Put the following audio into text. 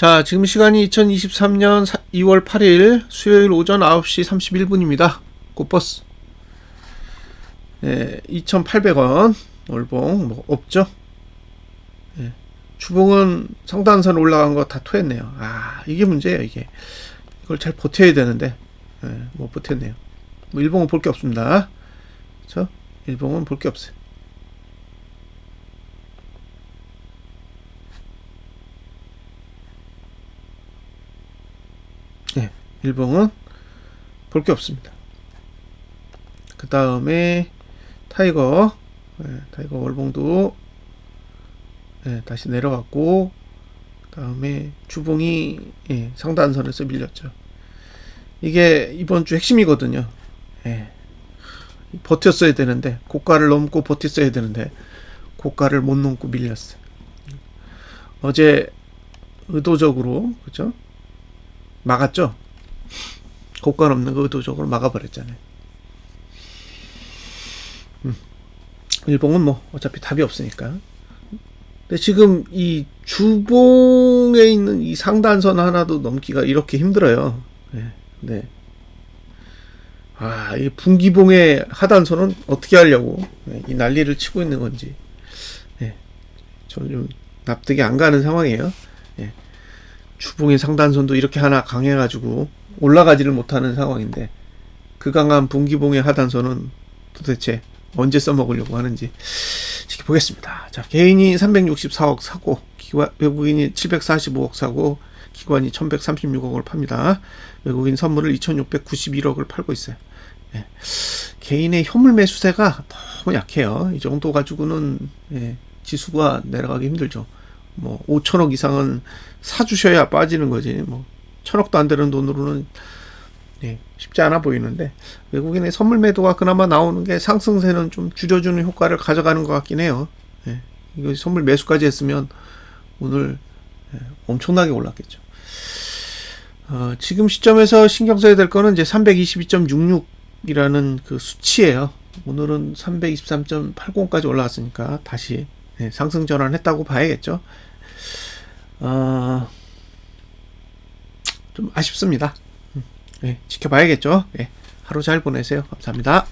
자, 지금 시간이 2023년 2월 8일 수요일 오전 9시 31분입니다. 꽃버스. 네, 2,800원. 월봉 뭐 없죠? 네, 주봉은 상단선 올라간 거 다 토했네요. 아, 이게 문제예요, 이게. 이걸 잘 버텨야 되는데 네, 못 버텼네요. 뭐 일봉은 볼 게 없습니다. 그렇죠? 일봉은 볼 게 없어요. 네, 일봉은 볼 게 없습니다. 그 다음에 타이거, 네, 타이거 월봉도 네, 다시 내려갔고, 그 다음에 주봉이 예, 상단선에서 밀렸죠. 이게 이번 주 핵심이거든요. 예. 버텼어야 되는데 고가를 넘고 버텼어야 되는데 고가를 못 넘고 밀렸어. 어제 의도적으로 그죠? 막았죠. 고가 넘는 거 의도적으로 막아버렸잖아요. 음. 일봉은 뭐 어차피 답이 없으니까. 근데 지금 이 주봉에 있는 이 상단선 하나도 넘기가 이렇게 힘들어요. 네. 네. 아, 이 분기봉의 하단선은 어떻게 하려고 네, 이 난리를 치고 있는 건지. 네. 저는 좀 납득이 안 가는 상황이에요. 네. 주봉의 상단선도 이렇게 하나 강해가지고 올라가지를 못하는 상황인데 그 강한 분기봉의 하단선은 도대체 언제 써먹으려고 하는지 지켜보겠습니다. 자, 개인이 364억 사고, 기관, 외국인이 745억 사고, 기관이 1136억을 팝니다. 외국인 선물을 2691억을 팔고 있어요. 예. 개인의 현물 매수세가 너무 약해요. 이 정도 가지고는 예, 지수가 내려가기 힘들죠. 뭐 5천억 이상은 사주셔야 빠지는 거지. 뭐 천억도 안 되는 돈으로는 예, 쉽지 않아 보이는데 외국인의 선물 매도가 그나마 나오는 게 상승세는 좀 줄여주는 효과를 가져가는 것 같긴 해요. 예, 이거 선물 매수까지 했으면 오늘 예, 엄청나게 올랐겠죠. 어, 지금 시점에서 신경 써야 될 거는 이제 322.66이라는 그 수치예요. 오늘은 323.80까지 올라왔으니까 다시 예, 상승 전환했다고 봐야겠죠. 어, 좀 아쉽습니다. 음, 예, 지켜봐야겠죠. 예, 하루 잘 보내세요. 감사합니다.